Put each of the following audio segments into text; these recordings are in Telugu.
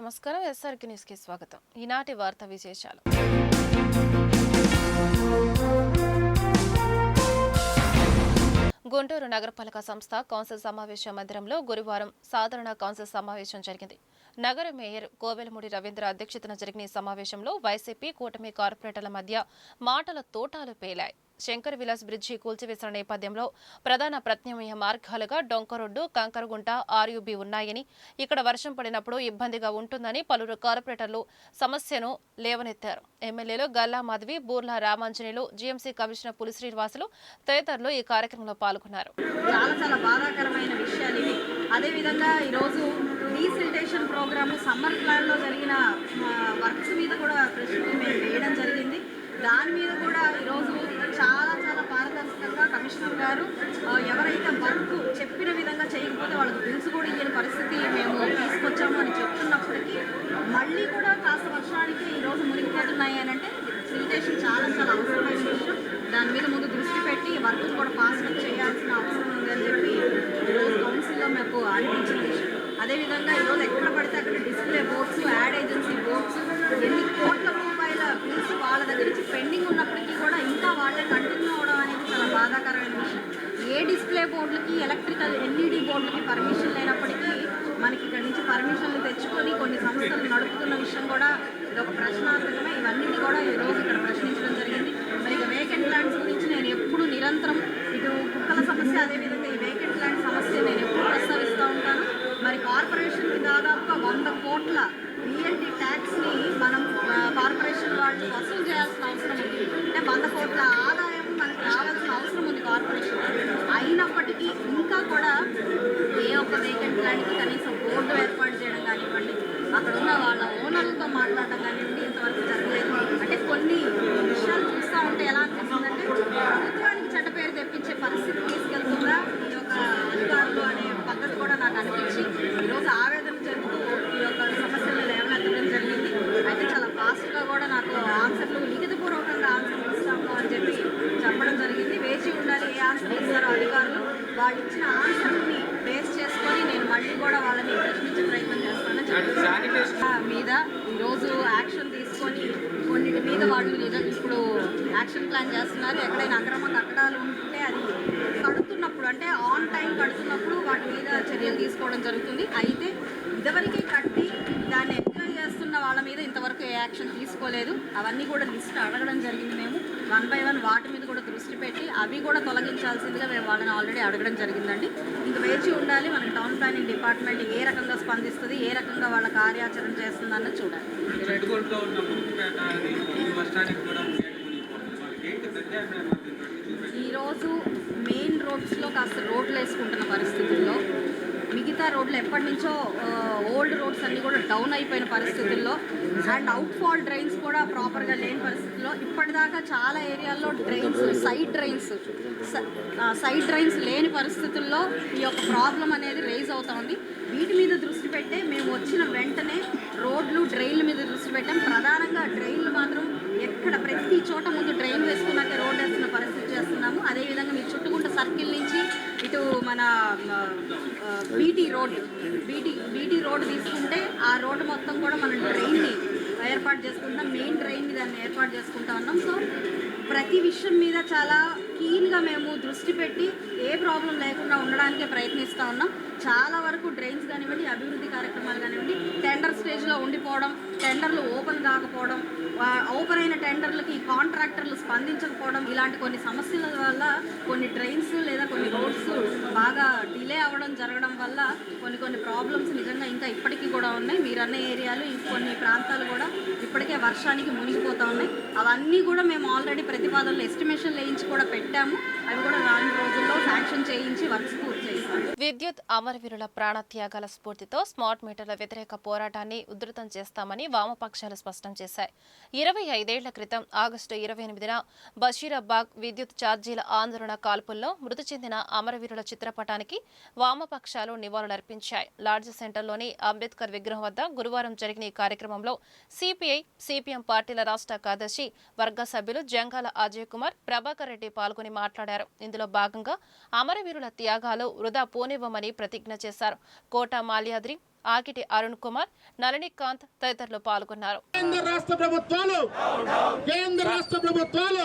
నమస్కారం ఎస్ఆర్కి న్యూస్కి స్వాగతం. ఈనాటి వార్త విశేషాలు. గుంటూరు నగరపాలక సంస్థ కౌన్సిల్ సమావేశ మందిరంలో గురువారం సాధారణ కౌన్సిల్ సమావేశం జరిగింది. నగర మేయర్ కోవెలమూడి రవీంద్ర అధ్యక్షతన జరిగిన ఈ సమావేశంలో వైసీపీ కూటమి కార్పొరేటర్ల మధ్య మాటల తోటాలు పేలాయి. శంకర్ విలాస్ బ్రిడ్జి కూల్చివేసిన నేపథ్యంలో ప్రధాన ప్రత్యామ్నాయ మార్గాలుగా డొంక రోడ్డు కంకరగుంట ఆర్యుబి ఉన్నాయని ఇక్కడ వర్షం పడినప్పుడు ఇబ్బందిగా ఉంటుందని పలువురు కార్పొరేటర్లు సమస్యను లేవనెత్తారు. ఎమ్మెల్యేలు గల్లా మాధవి బూర్లా రామాంజనేయులు జీఎంసీ కమిషనర్ పులి శ్రీనివాసులు తదితరులు ఈ కార్యక్రమంలో పాల్గొన్నారు. చాలా చాలా బాధాకరమైన విషయాలు ఇవి. అదేవిధంగా ఈరోజు డీసిల్టేషన్ సమ్మర్ ప్లాన్లో జరిగిన వర్క్స్ మీద కూడా ప్రశ్నలు మేము వేయడం జరిగింది. దాని మీద కూడా ఈరోజు చాలా చాలా పారదర్శకంగా కమిషనర్ గారు ఎవరైతే వర్క్ చెప్పిన విధంగా చేయకపోతే వాళ్ళకి బిల్స్ కూడా ఇయ్యని పరిస్థితి మేము తీసుకొచ్చాము అని చెప్తున్నప్పటికీ మళ్ళీ కూడా కాస్త వర్షానికి ఈరోజు మునిగిపోతున్నాయి అని అంటే సిలిటేషన్ చాలా చాలా అవసరమైన విషయం. దాని మీద ముందు దృష్టి పెట్టి వర్క్ కూడా ఫాస్ట్గా చేయాల్సిన అవసరం ఉంది అని చెప్పి ఈరోజు కౌన్సిల్లో మాకు అనిపించిన విషయం. అదేవిధంగా ఈరోజు ఎక్కడ పడితే బోర్డ్స్ యాడ్ ఏజెన్సీ బోర్డ్స్ ఎన్ని కోట్ల రూపాయల బిల్స్ వాళ్ళ దగ్గర నుంచి పెండింగ్ ఉన్నప్పటికీ కూడా ఇంకా వాళ్ళే కంటిన్యూ అవడం అనేది చాలా బాధాకరమైన విషయం. ఏ డిస్ప్లే బోర్డులకి ఎలక్ట్రికల్ ఎల్ఈడి బోర్డులకి పర్మిషన్ లేనప్పటికీ మనకి ఇక్కడ నుంచి పర్మిషన్లు తెచ్చుకొని కొన్ని సంస్థలు నడుపుతున్న విషయం కూడా ఇది ఒక ప్రశ్నార్థకమే. ఇవన్నీ కూడా ఈ రోజు ఇక్కడ ప్రశ్నించడం జరిగింది. మరి ఇక వేకెంట్ ల్యాండ్స్ గురించి నేను ఎప్పుడు నిరంతరం ఇటు కుక్కల సమస్య అదేవిధంగా 了 ఈరోజు యాక్షన్ తీసుకొని కొన్నిటి మీద వాళ్ళు ఇప్పుడు యాక్షన్ ప్లాన్ చేస్తున్నారు. ఎక్కడైనా అక్రమ కట్టడాలు ఉంటే అది కడుతున్నప్పుడు అంటే ఆన్ టైం కడుతున్నప్పుడు వాటి మీద చర్యలు తీసుకోవడం జరుగుతుంది. అయితే ఇదివరకే కట్ యాక్షన్ తీసుకోలేదు. అవన్నీ కూడా లిస్ట్ అడగడం జరిగింది మేము. వన్ బై వన్ వాటి మీద కూడా దృష్టి పెట్టి అవి కూడా తొలగించాల్సిందిగా మేము వాళ్ళని ఆల్రెడీ అడగడం జరిగిందండి. ఇంక వేచి ఉండాలి. మన టౌన్ ప్లానింగ్ డిపార్ట్మెంట్ ఏ రకంగా స్పందిస్తుంది ఏ రకంగా వాళ్ళ కార్యాచరణ చేస్తుంది అన్నది చూడాలి. ఈరోజు మెయిన్ రోడ్స్లో కాస్త రోడ్లు వేసుకుంటున్న పరిస్థితుల్లో మిగతా రోడ్లు ఎప్పటి నుంచో ఓల్డ్ రోడ్స్ అన్నీ కూడా డౌన్ అయిపోయిన పరిస్థితుల్లో అండ్ అవుట్ ఫాల్ డ్రైన్స్ కూడా ప్రాపర్గా లేని పరిస్థితుల్లో ఇప్పటిదాకా చాలా ఏరియాల్లో drains side drains side drains లేని పరిస్థితుల్లో ఈ యొక్క ప్రాబ్లం అనేది రేజ్ అవుతోంది వీటి మీద దృష్టి పెట్టే మేము వచ్చిన వెంటనే రోడ్లు డ్రైన్ల మీద దృష్టి పెట్టాం. ప్రధానంగా డ్రైన్లు మాత్రం ఎక్కడ ప్రతి చోట ముందు డ్రైన్ వేసుకున్నాకే రోడ్ వేస్తున్న పరిస్థితి చేస్తున్నాము. అదేవిధంగా మీ మన BT road BT BT road తీసుకుంటే ఆ రోడ్డు మొత్తం కూడా మనం డ్రైన్ని ఏర్పాటు చేసుకుంటాం. మెయిన్ డ్రైన్ని దాన్ని ఏర్పాటు చేసుకుంటా ఉన్నాం. సో ప్రతి విషయం మీద చాలా క్లీన్గా మేము దృష్టి పెట్టి ఏ ప్రాబ్లం లేకుండా ఉండడానికే ప్రయత్నిస్తూ ఉన్నాం. చాలా వరకు డ్రైన్స్ కానివ్వండి అభివృద్ధి కార్యక్రమాలు కానివ్వండి టెండర్ స్టేజ్లో ఉండిపోవడం టెండర్లు ఓపెన్ కాకపోవడం ఓపెన్ అయిన టెండర్లకి కాంట్రాక్టర్లు స్పందించకపోవడం ఇలాంటి కొన్ని సమస్యల వల్ల కొన్ని ట్రైన్స్ లేదా కొన్ని రోడ్స్ బాగా డిలే అవ్వడం జరగడం వల్ల కొన్ని కొన్ని ప్రాబ్లమ్స్ నిజంగా ఇంకా ఇప్పటికీ కూడా ఉన్నాయి. మీరు అన్న ఏరియాలు కొన్ని ప్రాంతాలు కూడా ఇప్పటికే వర్షానికి మునిగిపోతూ ఉన్నాయి. అవన్నీ కూడా మేము ఆల్రెడీ ప్రతిపాదనలు ఎస్టిమేషన్ వేయించి కూడా పెట్టాము. అవి కూడా రాని రోజుల్లో శాంక్షన్ చేయించి వర్క్స్ పూర్తి విద్యుత్ అమరవీరుల ప్రాణత్యాగాల స్ఫూర్తితో స్మార్ట్ మీటర్ల వ్యతిరేక పోరాటాన్ని ఉధృతం చేస్తామని వామపక్షాలు స్పష్టం చేశాయి. ఇరవై ఐదేళ్ళ క్రితం ఆగస్టు ఇరవై ఎనిమిదిన బషీరాబాగ్ విద్యుత్ ఛార్జీల ఆందోళన కాల్పుల్లో మృతి చెందిన అమరవీరుల చిత్రపటానికి వామపక్షాలు నివాళులర్పించాయి. లార్జ్ సెంటర్లోని అంబేద్కర్ విగ్రహం వద్ద గురువారం జరిగిన ఈ కార్యక్రమంలో సిపిఐ సిపిఎం పార్టీల రాష్ట్ర కార్యదర్శి వర్గ సభ్యులు జంగాల అజయ్ కుమార్ ప్రభాకర్ రెడ్డి పాల్గొని మాట్లాడారు. ఇందులో భాగంగా అమరవీరుల త్యాగాలు వృధా పోనివ్వమని ప్రతిజ్ఞ చేశారు. కోట మాల్యాద్రి ఆకిటి అరుణ్ కుమార్ నళినికాంత్ తదితరులు పాల్గొన్నారు. కేంద్ర రాష్ట్ర ప్రభుత్వాలు కేంద్ర రాష్ట్ర ప్రభుత్వాలు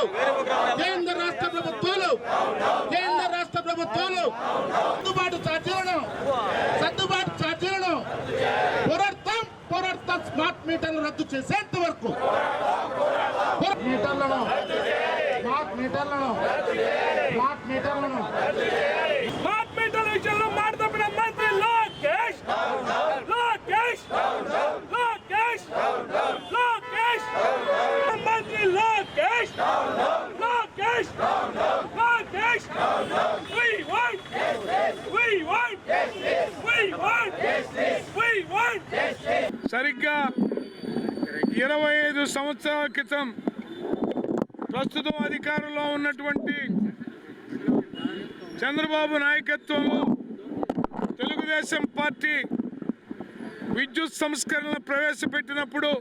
కేంద్ర రాష్ట్ర ప్రభుత్వాలు కేంద్ర రాష్ట్ర ప్రభుత్వాలు సర్దుబాటు ఛార్జీలను సర్దుబాటు ఛార్జీలను పోరాడతాం స్మార్ట్ మీటర్లు రద్దు చేసేంత వరకు. మీటర్లను స్మార్ట్ మీటర్లను స్మార్ట్ మీటర్లను స్మార్ట్ మీటర్ విషయంలో మాట తప్పిన మంత్రి లోకేష్ లోకేష్ లోకేష్ లోకేష్ మంత్రి Lokesh Lokesh Lokesh we want we want we want we want సరిగ్గా ఇరవై ఐదు సంవత్సరాల క్రితం ప్రస్తుతం అధికారంలో ఉన్నటువంటి చంద్రబాబు నాయకత్వంలో తెలుగుదేశం పార్టీ విద్యుత్ సంస్కరణలు ప్రవేశపెట్టినప్పుడు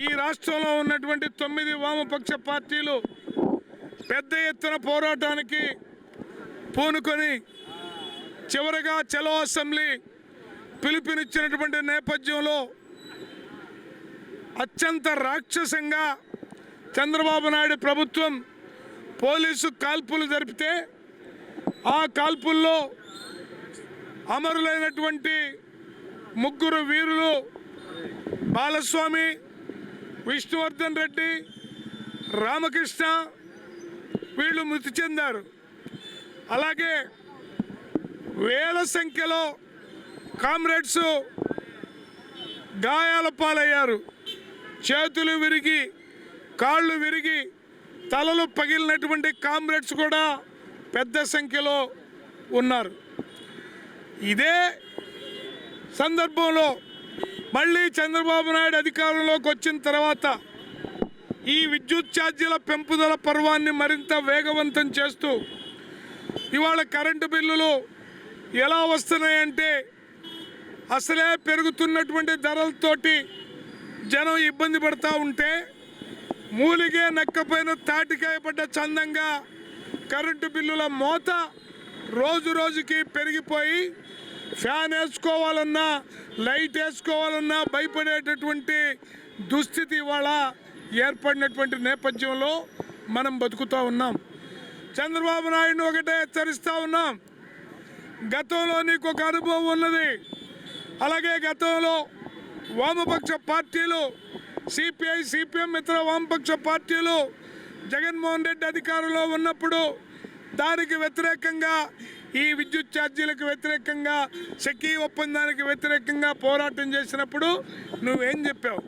ఈ రాష్ట్రంలో ఉన్నటువంటి తొమ్మిది వామపక్ష పార్టీలు పెద్ద ఎత్తున పోరాటానికి పూనుకొని చివరగా చలో అసెంబ్లీ పిలుపునిచ్చినటువంటి నేపథ్యంలో అత్యంత రాక్షసంగా చంద్రబాబు నాయుడు ప్రభుత్వం పోలీసు కాల్పులు జరిపితే ఆ కాల్పుల్లో అమరులైనటువంటి ముగ్గురు వీరులు బాలస్వామి విష్ణువర్ధన్ రెడ్డి రామకృష్ణ వీళ్ళు మృతి చెందారు. అలాగే వేల సంఖ్యలో కామ్రేడ్స్ గాయాల పాలయ్యారు. చేతులు విరిగి కాళ్ళు విరిగి తలలు పగిలినటువంటి కామ్రేడ్స్ కూడా పెద్ద సంఖ్యలో ఉన్నారు. ఇదే సందర్భంలో మళ్ళీ చంద్రబాబు నాయుడు అధికారంలోకి వచ్చిన తర్వాత ఈ విద్యుత్ ఛార్జీల పెంపుదల పర్వాన్ని మరింత వేగవంతం చేస్తూ ఇవాళ కరెంటు బిల్లులు ఎలా వస్తున్నాయంటే అసలే పెరుగుతున్నటువంటి ధరలతోటి జనం ఇబ్బంది పడతా ఉంటే మూలిగే నక్కపోయిన తాటికాయ పడ్డ చందంగా కరెంటు బిల్లుల మోత రోజు రోజుకి పెరిగిపోయి ఫ్యాన్ వేసుకోవాలన్నా లైట్ వేసుకోవాలన్నా భయపడేటటువంటి దుస్థితి ఇవాళ ఏర్పడినటువంటి నేపథ్యంలో మనం బతుకుతూ ఉన్నాం. చంద్రబాబు నాయుడు ఒకటే హెచ్చరిస్తూ ఉన్నాం. గతంలో నీకు ఒక అనుభవం ఉన్నది. అలాగే గతంలో వామపక్ష పార్టీలు సిపిఐ సిపిఎం ఇతర వామపక్ష పార్టీలు జగన్మోహన్ రెడ్డి అధికారంలో ఉన్నప్పుడు దానికి వ్యతిరేకంగా ఈ విద్యుత్ ఛార్జీలకు వ్యతిరేకంగా సెకీ ఒప్పందానికి వ్యతిరేకంగా పోరాటం చేసినప్పుడు నువ్వేం చెప్పావు?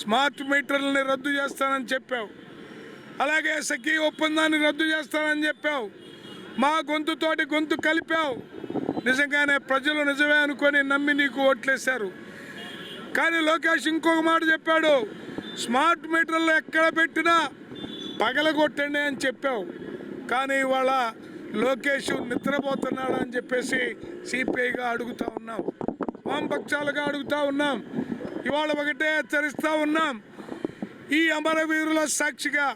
స్మార్ట్ మీటర్లని రద్దు చేస్తానని చెప్పావు. అలాగే సఖీ ఒప్పందాన్ని రద్దు చేస్తానని చెప్పావు. మా గొంతుతోటి గొంతు కలిపావు. నిజంగానే ప్రజలు నిజమే అనుకొని నమ్మి నీకు ఓట్లేశారు. కానీ లోకేష్ ఇంకొక మాట చెప్పాడు. స్మార్ట్ మీటర్లు ఎక్కడ పెట్టినా పగలగొట్టండి అని చెప్పావు. కానీ ఇవాళ లోకేష్ నిద్రపోతున్నాడు అని చెప్పేసి సిపిఐగా అడుగుతూ ఉన్నాం. వామపక్షాలుగా అడుగుతూ ఉన్నాం. ఇవాళ ఒకటే హెచ్చరిస్తూ ఉన్నాం. ఈ అమరవీరుల సాక్షిగా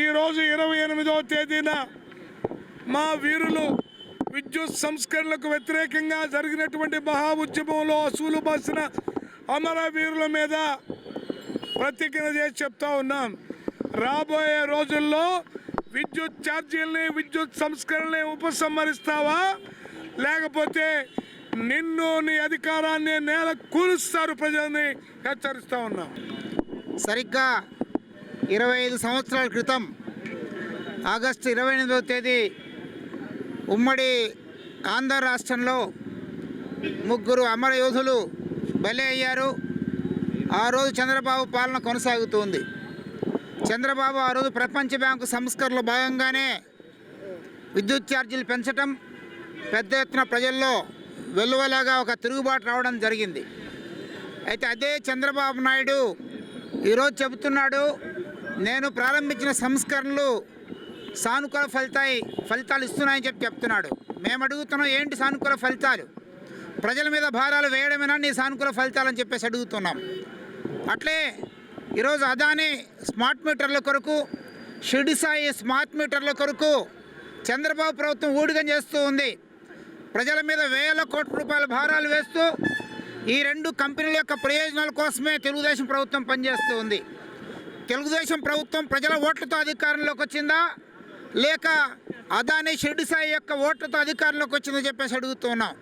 ఈరోజు ఇరవై ఎనిమిదవ తేదీన మా వీరులు విద్యుత్ సంస్కరణలకు వ్యతిరేకంగా జరిగినటువంటి మహా ఉద్యమంలో అసూలు బాసిన అమరవీరుల మీద ప్రతిజ్ఞ చేసి చెప్తా ఉన్నాం. రాబోయే రోజుల్లో విద్యుత్ ఛార్జీల్ని విద్యుత్ సంస్కరణని ఉపసంహరిస్తావా? లేకపోతే నిన్ను నీ అధికారాన్ని నేల కూలుస్తారు ప్రజల్ని హెచ్చరిస్తూ ఉన్నాం. సరిగ్గా ఇరవై ఐదు సంవత్సరాల క్రితం ఆగస్టు ఇరవై ఎనిమిదవ తేదీ ఉమ్మడి ఆంధ్ర రాష్ట్రంలో ముగ్గురు అమర యోధులు బలి అయ్యారు. ఆ రోజు చంద్రబాబు పాలన కొనసాగుతుంది. చంద్రబాబు ఆ రోజు ప్రపంచ బ్యాంకు సంస్కరణలో భాగంగానే విద్యుత్ ఛార్జీలు పెంచటం పెద్ద ఎత్తున ప్రజల్లో వెలువలాగా ఒక తిరుగుబాటు రావడం జరిగింది. అయితే అదే చంద్రబాబు నాయుడు ఈరోజు చెబుతున్నాడు నేను ప్రారంభించిన సంస్కరణలు సానుకూల ఫలితాయి ఫలితాలు ఇస్తున్నాయని చెప్పి చెప్తున్నాడు. మేము అడుగుతున్నాం ఏంటి సానుకూల ఫలితాలు? ప్రజల మీద భారాలు వేయడమేనా నీ సానుకూల ఫలితాలని చెప్పేసి అడుగుతున్నాం. అట్లే ఈరోజు అదాని స్మార్ట్ మీటర్ల కొరకు షిడి సాయి స్మార్ట్ మీటర్ల కొరకు చంద్రబాబు ప్రభుత్వం ఊడిగం చేస్తూ ఉంది. ప్రజల మీద వేల కోట్ల రూపాయల భారాలు వేస్తూ ఈ రెండు కంపెనీల యొక్క ప్రయోజనాల కోసమే తెలుగుదేశం ప్రభుత్వం పనిచేస్తూ ఉంది. తెలుగుదేశం ప్రభుత్వం ప్రజల ఓట్లతో అధికారంలోకి వచ్చిందా? లేక అదాని షెడ్డు సాయి యొక్క ఓట్లతో అధికారంలోకి వచ్చిందో చెప్పేసి అడుగుతున్నాం.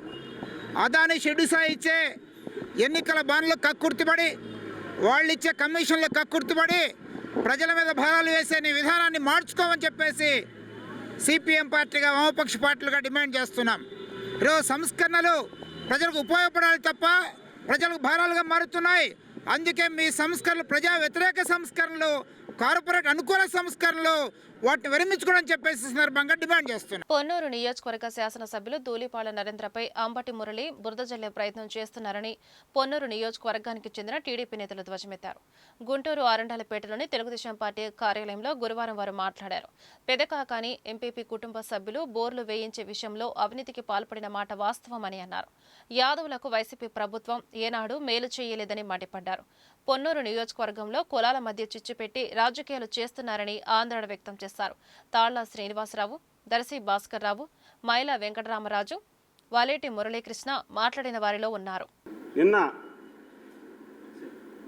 అదాని షెడ్డు సాయి ఇచ్చే ఎన్నికల బాండ్లు కక్కుర్తిపడి వాళ్ళు ఇచ్చే కమిషన్లు కక్కుర్తిపడి ప్రజల మీద భారాలు వేసే నీ విధానాన్ని మార్చుకోమని చెప్పేసి సిపిఎం పార్టీగా వామపక్ష పార్టీలుగా డిమాండ్ చేస్తున్నాం. ఈరోజు సంస్కరణలు ప్రజలకు ఉపయోగపడాలి తప్ప ప్రజలకు భారాలుగా మారుతున్నాయి. అందుకే మీ సంస్కరణలు ప్రజా వ్యతిరేక సంస్కరణలు కార్పొరేట్ అనుకూల సంస్కరణలు వాటిని విరమించుకోవడం చెప్పేసి సందర్భంగా డిమాండ్ చేస్తున్నాం పొన్నూరు నియోజకవర్గ శాసనసభ్యులు ధూళిపాల నరేంద్రపై అంబటి మురళి బురద జల్లే ప్రయత్నం చేస్తున్నారని పొన్నూరు నియోజకవర్గానికి చెందిన టీడీపీ నేతలు ధ్వజమెత్తారు. గుంటూరు ఆరండాలపేటలోని తెలుగుదేశం పార్టీ కార్యాలయంలో గురువారం వారు మాట్లాడారు. పెదకాకాని ఎంపీపీ కుటుంబ సభ్యులు బోర్లు వేయించే విషయంలో అవినీతికి పాల్పడిన మాట వాస్తవమని అన్నారు. యాదవులకు వైసీపీ ప్రభుత్వం ఏనాడు మేలు చేయలేదని మండిపడ్డారు. పొన్నూరు నియోజకవర్గంలో కులాల మధ్య చిచ్చుపెట్టి రాజకీయాలు చేస్తున్నారని ఆందోళన వ్యక్తం చేశారు. తాళ్ళ శ్రీనివాసరావు దర్శి భాస్కర్ రావు మైల వెంకటరామరాజు వాలేటి మురళీకృష్ణ మాట్లాడిన వారిలో ఉన్నారు. నిన్న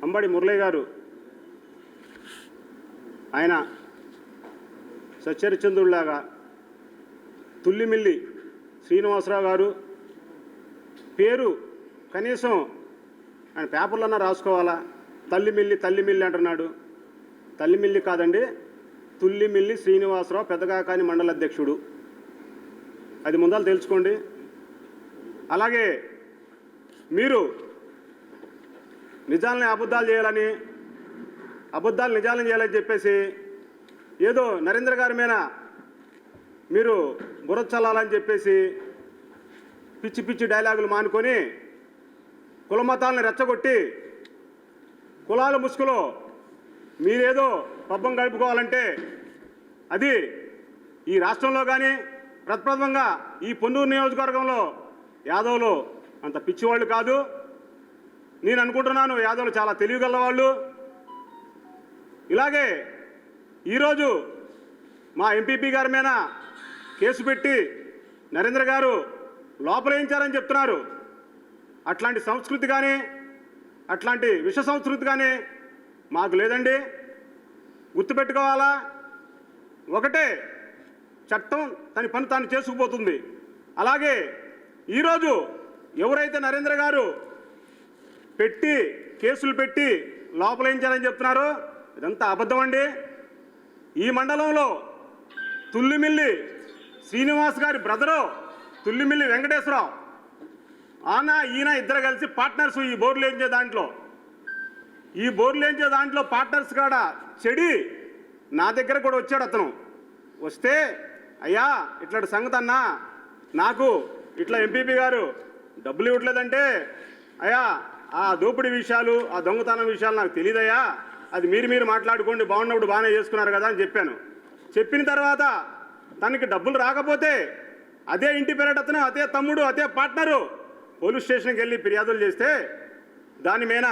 అంబడి మురళి గారు ఆయన సచ్చరిచంద్రుడిలాగా తుల్లిమిల్లి శ్రీనివాసరావు గారు పేరు కనీసం ఆయన పేపర్లన్నా రాసుకోవాలా? తల్లిమిల్లి తల్లిమిల్లి అంటున్నాడు. తల్లిమిల్లి కాదండి తుల్లిమిల్లి శ్రీనివాసరావు పెద్దగాకాని మండల అధ్యక్షుడు. అది ముందాలు తెలుసుకోండి. అలాగే మీరు నిజాలని అబద్ధాలు చేయాలని అబద్ధాలు నిజాలను చేయాలని చెప్పేసి ఏదో నరేంద్ర గారి మీద మీరు బుర్ర చల్లాలని చెప్పేసి పిచ్చి పిచ్చి డైలాగులు మానుకొని కులమతాలను రెచ్చగొట్టి కులాల ముసుగులో మీరేదో పబ్బం గడుపుకోవాలంటే అది ఈ రాష్ట్రంలో కానీ ప్రప్రథమంగా ఈ పొన్నూరు నియోజకవర్గంలో యాదవులు అంత పిచ్చివాళ్ళు కాదు. నేను అనుకుంటున్నాను యాదవులు చాలా తెలివిగల వాళ్ళు. ఇలాగే ఈరోజు మా ఎంపీపీ గారి మీద కేసు పెట్టి నరేంద్ర గారు లోపలేయించారని చెప్తున్నారు. అట్లాంటి సంస్కృతి కానీ అట్లాంటి విష సంస్కృతి కానీ మాకు లేదండి. గుర్తుపెట్టుకోవాలా? ఒకటే చట్టం తన పని తాను చేసుకుపోతుంది. అలాగే ఈరోజు ఎవరైతే నరేంద్ర గారు పెట్టి కేసులు పెట్టి లోపలేయించారని చెప్తున్నారో ఇదంతా అబద్ధం అండి. ఈ మండలంలో తుల్లిమిల్లి శ్రీనివాస్ గారి బ్రదరు తుల్లిమిల్లి వెంకటేశ్వరరావు. ఆన ఈయన ఇద్దరు కలిసి పార్ట్నర్స్ ఈ బోర్లు ఏంచే దాంట్లో. ఈ బోర్లు ఏంచే దాంట్లో పార్ట్నర్స్ కాడ చెడి. నా దగ్గర కూడా వచ్చాడు అతను. వస్తే అయ్యా ఇట్లాంటి సంగతి అన్నా. నాకు ఇట్లా ఎంపీపీ గారు డబ్బులు ఇవ్వట్లేదంటే అయ్యా ఆ దోపిడీ విషయాలు ఆ దొంగతనం విషయాలు నాకు తెలియదయ్యా అది మీరు మీరు మాట్లాడుకోండి బాగున్నప్పుడు బాగానే చేసుకున్నారు కదా అని చెప్పాను. చెప్పిన తర్వాత తనకి డబ్బులు రాకపోతే అదే ఇంటి పేరట అతను అదే తమ్ముడు అదే పార్ట్నరు పోలీస్ స్టేషన్కి వెళ్ళి ఫిర్యాదులు చేస్తే దాని మీద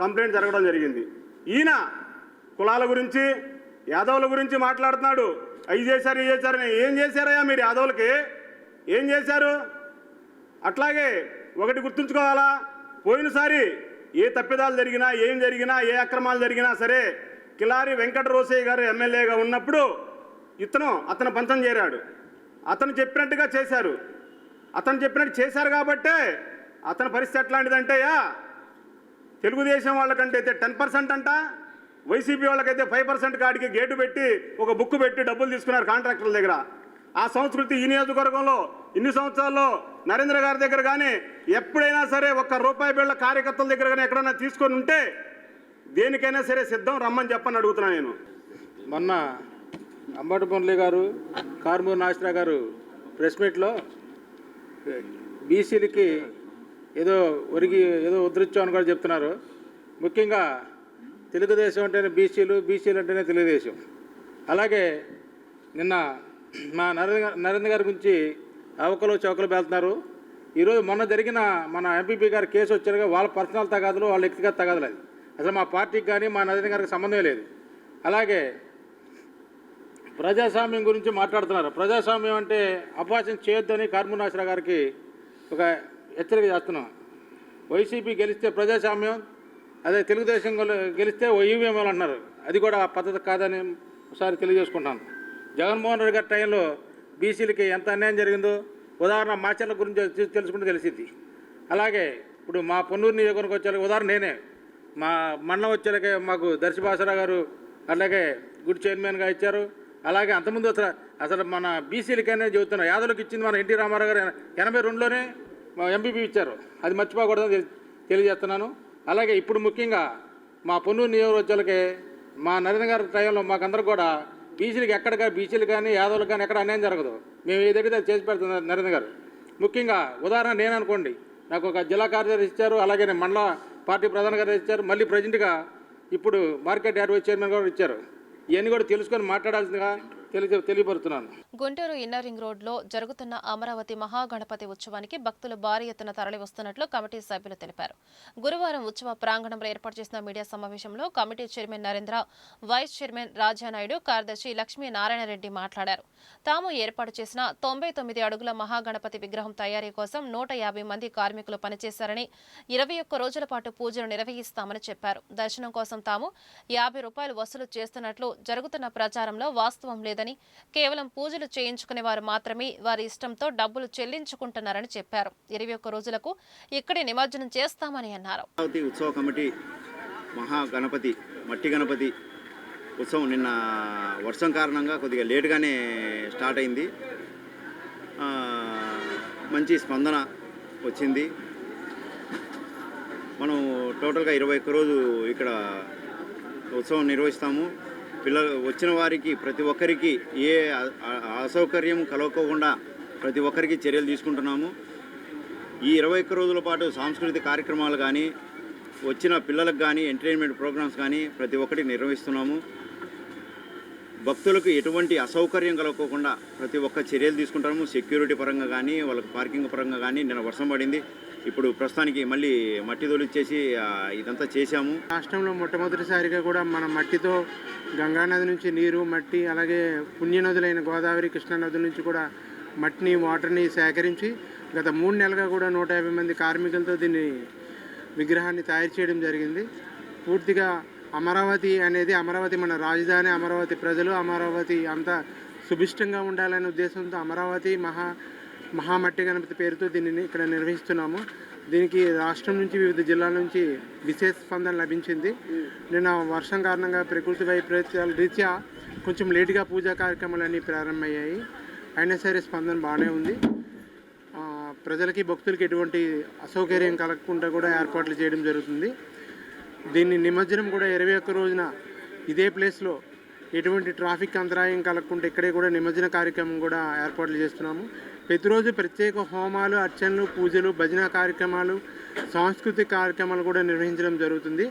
కంప్లైంట్ జరగడం జరిగింది. ఈయన కులాల గురించి యాదవుల గురించి మాట్లాడుతున్నాడు. అవి చేశారు ఇవి చేశారని ఏం చేశారయ్యా మీరు యాదవులకి? ఏం చేశారు? అట్లాగే ఒకటి గుర్తుంచుకోవాలా? పోయినసారి ఏ తప్పిదాలు జరిగినా ఏం జరిగినా ఏ అక్రమాలు జరిగినా సరే కిలారి వెంకట రోసయ్య గారు ఎమ్మెల్యేగా ఉన్నప్పుడు ఇతను అతను పంచం చేరాడు. అతను చెప్పినట్టుగా చేశారు. అతను చెప్పినట్టు చేశారు కాబట్టే అతని పరిస్థితి ఎట్లాంటిదంటే తెలుగుదేశం వాళ్ళకంటే అయితే టెన్ పర్సెంట్ అంట వైసీపీ వాళ్ళకైతే ఫైవ్ పర్సెంట్ కాడికి గేటు పెట్టి ఒక బుక్ పెట్టి డబ్బులు తీసుకున్నారు కాంట్రాక్టర్ల దగ్గర. ఆ సంస్కృతి ఈ నియోజకవర్గంలో ఇన్ని సంవత్సరాల్లో నరేంద్ర గారి దగ్గర కానీ ఎప్పుడైనా సరే ఒక్క రూపాయి బిళ్ళ కార్యకర్తల దగ్గర కానీ ఎక్కడైనా తీసుకొని ఉంటే దేనికైనా సరే సిద్ధం రమ్మని చెప్పని అడుగుతున్నా నేను. మొన్న అంబటి మురళి గారు కార్మూర్ నాశ్రా గారు ప్రెస్ మీట్లో బీసీలకి ఏదో ఒరిగి ఏదో ఉద్ధరించామని కూడా చెప్తున్నారు. ముఖ్యంగా తెలుగుదేశం అంటేనే బీసీలు బీసీలు అంటేనే తెలుగుదేశం. అలాగే నిన్న మా నరేంద్ర నరేంద్ర గారి గురించి అవకలు చౌకలు వెళ్తున్నారు ఈరోజు మొన్న జరిగిన మన ఎంపీపీ గారి కేసు వచ్చారుగా వాళ్ళ పర్సనల్ తగాదులు వాళ్ళ వ్యక్తిగత తగాదులు అది. అసలు మా పార్టీకి కానీ మా నరేంద్ర గారికి సంబంధం లేదు. అలాగే ప్రజాస్వామ్యం గురించి మాట్లాడుతున్నారు. ప్రజాస్వామ్యం అంటే అపవాసం చేయొద్దని కార్మునాశ్వర గారికి ఒక హెచ్చరిక చేస్తున్నాం. వైసీపీ గెలిస్తే ప్రజాస్వామ్యం అదే తెలుగుదేశం గెలిస్తే ఈవీఎం అంటున్నారు. అది కూడా పద్ధతి కాదని ఒకసారి తెలియజేసుకుంటాను. జగన్మోహన్ రెడ్డి గారి టైంలో బీసీలకి ఎంత అన్యాయం జరిగిందో ఉదాహరణ మాచర్ల గురించి తెలుసుకుంటే తెలిసింది అలాగే ఇప్పుడు మా పొన్నూరు నియోజకవర్గం వచ్చే ఉదాహరణ నేనే. మా మండలం వచ్చేలాగే మాకు దర్శిభాసరావు గారు అలాగే గుడ్ చైర్మన్గా ఇచ్చారు. అలాగే అంతకుముందు అసలు అసలు మన బీసీలకైనా చెబుతున్నాం యాదవులకు ఇచ్చింది మన ఎన్టీ రామారావు గారు ఎనభై రెండులోనే మా ఎంపీపీ ఇచ్చారు. అది మర్చిపోకూడదని తెలి- తెలియజేస్తున్నాను. అలాగే ఇప్పుడు ముఖ్యంగా మా పొన్నూరు నియోజకవర్గాలకి మా నరేంద్ర గారి టైంలో మాకందరూ కూడా బీసీలకు ఎక్కడికా బీసీలు కానీ యాదవులకు కానీ ఎక్కడ అన్యాయం జరగదు. మేము ఏదైతే దగ్గర చేసి పెడుతున్నాం నరేంద్ర గారు. ముఖ్యంగా ఉదాహరణ నేను అనుకోండి నాకు ఒక జిల్లా కార్యదర్శి ఇచ్చారు అలాగే నేను మండల పార్టీ ప్రధాన కార్యదర్శి ఇచ్చారు మళ్ళీ ప్రజెంట్గా ఇప్పుడు మార్కెట్ యాడ్ చైర్మన్ కూడా ఇచ్చారు. ఇవన్నీ కూడా తెలుసుకొని మాట్లాడాల్సిందిగా తెలియ తెలియపరుస్తున్నాను గుంటూరు ఇన్నర్ రింగ్ రోడ్లో జరుగుతున్న అమరావతి మహాగణపతి ఉత్సవానికి భక్తులు భారీ ఎత్తున తరలి వస్తున్నట్లు కమిటీ సభ్యులు తెలిపారు. గురువారం ఉత్సవ ప్రాంగణంలో ఏర్పాటు చేసిన మీడియా సమావేశంలో committee chairman Narendra vice chairman Raja Naidu కార్యదర్శి లక్ష్మీనారాయణరెడ్డి మాట్లాడారు. తాము ఏర్పాటు చేసిన తొంభై తొమ్మిది అడుగుల మహాగణపతి విగ్రహం తయారీ కోసం నూట యాభై మంది కార్మికులు పనిచేశారని ఇరవై ఒక్క రోజుల పాటు పూజలు నిర్వహిస్తామని చెప్పారు. దర్శనం కోసం తాము యాభై రూపాయలు వసూలు చేస్తున్నట్లు జరుగుతున్న ప్రచారంలో వాస్తవం లేదని కేవలం పూజలు చేయించుకునే వారు మాత్రమే వారి ఇష్టంతో డబ్బులు చెల్లించుకుంటున్నారని చెప్పారు. ఇరవై ఒక్క రోజులకు ఇక్కడే నిమజ్జనం చేస్తామని అన్నారు. ఉత్సవ కమిటీ మహా గణపతి మట్టి గణపతి ఉత్సవం నిన్న వర్షం కారణంగా కొద్దిగా లేటుగానే స్టార్ట్ అయింది. మంచి స్పందన వచ్చింది. మనం టోటల్గా ఇరవై ఒక్క రోజు ఇక్కడ ఉత్సవం నిర్వహిస్తాము. పిల్లలు వచ్చిన వారికి ప్రతి ఒక్కరికి ఏ అసౌకర్యం కలగకోకుండా ప్రతి ఒక్కరికి చర్యలు తీసుకుంటున్నాము. ఈ ఇరవై ఒక్క రోజుల పాటు సాంస్కృతిక కార్యక్రమాలు కానీ వచ్చిన పిల్లలకు కానీ ఎంటర్టైన్మెంట్ ప్రోగ్రామ్స్ కానీ ప్రతి ఒక్కటి నిర్వహిస్తున్నాము. భక్తులకు ఎటువంటి అసౌకర్యం కలగకోకుండా ప్రతి ఒక్క చర్యలు తీసుకుంటాము. సెక్యూరిటీ పరంగా కానీ వాళ్ళకి పార్కింగ్ పరంగా కానీ నిన్న వర్షం పడింది. ఇప్పుడు ప్రస్తుతానికి మళ్ళీ మట్టి తొలిచ్చేసి ఇదంతా చేశాము. రాష్ట్రంలో మొట్టమొదటిసారిగా కూడా మన మట్టితో గంగానది నుంచి నీరు మట్టి అలాగే పుణ్యనదులైన గోదావరి కృష్ణా నదుల నుంచి కూడా మట్టిని వాటర్ని సేకరించి గత మూడు నెలలుగా కూడా నూట యాభై మంది కార్మికులతో దీన్ని విగ్రహాన్ని తయారు చేయడం జరిగింది. పూర్తిగా అమరావతి అనేది అమరావతి మన రాజధాని అమరావతి ప్రజలు అమరావతి అంతా సుభిష్టంగా ఉండాలనే ఉద్దేశంతో అమరావతి మహా మహామట్టి గణపతి పేరుతో దీనిని ఇక్కడ నిర్వహిస్తున్నాము. దీనికి రాష్ట్రం నుంచి వివిధ జిల్లాల నుంచి విశేష స్పందన లభించింది. నిన్న వర్షం కారణంగా ప్రకృతి వైపరీత్యాల రీత్యా కొంచెం లేటుగా పూజా కార్యక్రమాలన్నీ ప్రారంభమయ్యాయి. అయినా సరే స్పందన బాగానే ఉంది. ప్రజలకి భక్తులకి ఎటువంటి అసౌకర్యం కలగకుండా కూడా ఏర్పాట్లు చేయడం జరుగుతుంది. దీన్ని నిమజ్జనం కూడా ఇరవై ఒక్క రోజున ఇదే ప్లేస్లో ఎటువంటి ట్రాఫిక్ అంతరాయం కలగకుండా ఇక్కడే కూడా నిమజ్జన కార్యక్రమం కూడా ఏర్పాట్లు చేస్తున్నాము. ప్రతిరోజు ప్రత్యేక హోమాలు అర్చనలు పూజలు భజన కార్యక్రమాలు సాంస్కృతిక కార్యక్రమాలు కూడా నిర్వహించడం జరుగుతుంది.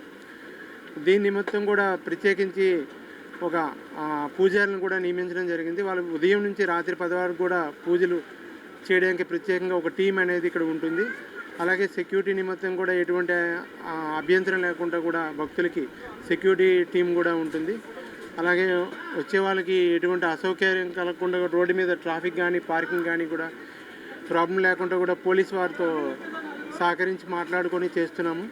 దీని నిమిత్తం కూడా ప్రత్యేకించి ఒక పూజారులను కూడా నియమించడం జరిగింది. వాళ్ళు ఉదయం నుంచి రాత్రి పది వరకు కూడా పూజలు చేయడానికి ప్రత్యేకంగా ఒక టీం అనేది ఇక్కడ ఉంటుంది. అలాగే సెక్యూరిటీ నిమిత్తం కూడా ఎటువంటి అభ్యంతరం లేకుండా కూడా భక్తులకి సెక్యూరిటీ టీం కూడా ఉంటుంది. అలాగే వచ్చే వాళ్ళకి ఎటువంటి అసౌకర్యం కలగకుండా రోడ్డు మీద ట్రాఫిక్ కానీ పార్కింగ్ కానీ కూడా ప్రాబ్లం లేకుండా కూడా పోలీస్ వారితో సహకరించి మాట్లాడుకొని చేస్తున్నాము.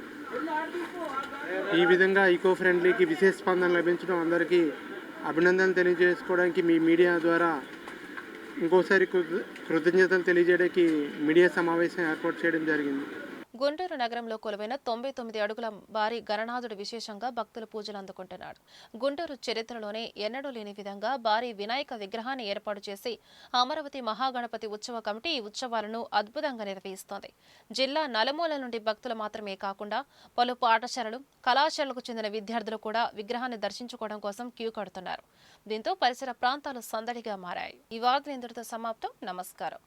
ఈ విధంగా ఈకో ఫ్రెండ్లీకి విశేష స్పందన లభించడం అందరికీ అభినందనలు తెలియజేసుకోవడానికి మీ మీడియా ద్వారా ఇంకోసారి కృతజ్ఞతలు తెలియజేయడానికి మీడియా సమావేశం ఏర్పాటు చేయడం జరిగింది. గుంటూరు నగరంలో కొలువైన తొంభై తొమ్మిది అడుగుల భారీ గణనాథుడు విశేషంగా భక్తులు పూజలు అందుకుంటున్నాడు గుంటూరు చరిత్రలోనే ఎన్నడూ లేని విధంగా భారీ వినాయక విగ్రహాన్ని ఏర్పాటు చేసి అమరావతి మహాగణపతి ఉత్సవ కమిటీ ఈ ఉత్సవాలను అద్భుతంగా నిర్వహిస్తోంది. జిల్లా నలుమూల నుండి భక్తులు మాత్రమే కాకుండా పలు పాఠశాలలు కళాశాలకు చెందిన విద్యార్థులు కూడా విగ్రహాన్ని దర్శించుకోవడం కోసం క్యూ కడుతున్నారు. దీంతో పరిసర ప్రాంతాలు సందడిగా మారాయి. ఈ వార్తలు ఇంతటితో సమాప్తం. నమస్కారం.